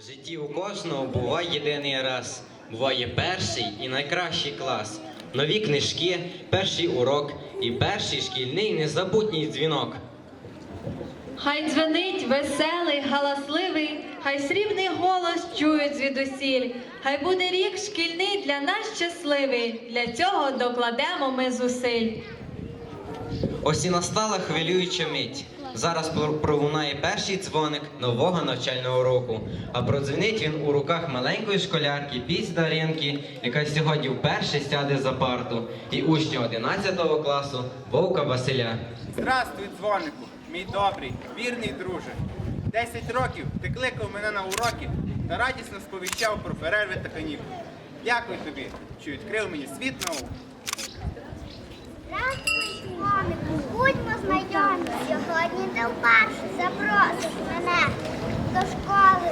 В житті у кожного буває єдиний раз. Буває перший і найкращий клас. Нові книжки, перший урок і перший шкільний незабутній дзвінок. Хай дзвенить веселий, галасливий, хай срібний голос чують звідусіль. Хай буде рік шкільний для нас щасливий. Для цього докладемо ми зусиль. Ось і настала хвилююча мить. Зараз пролунає перший дзвоник нового навчального року. А продзвенить він у руках маленької школярки піць Даринки, яка сьогодні вперше сяде за парту, і учня 11 класу Вовка Василя. Здравствуй, дзвонику, мій добрий, вірний друже. Десять років ти кликав мене на уроки та радісно сповіщав про перерви та канікули. Дякую тобі, що відкрив мені світ наук. Здравствуй, Слонику, будьмо знайомі довбашу, запросить мене до школи.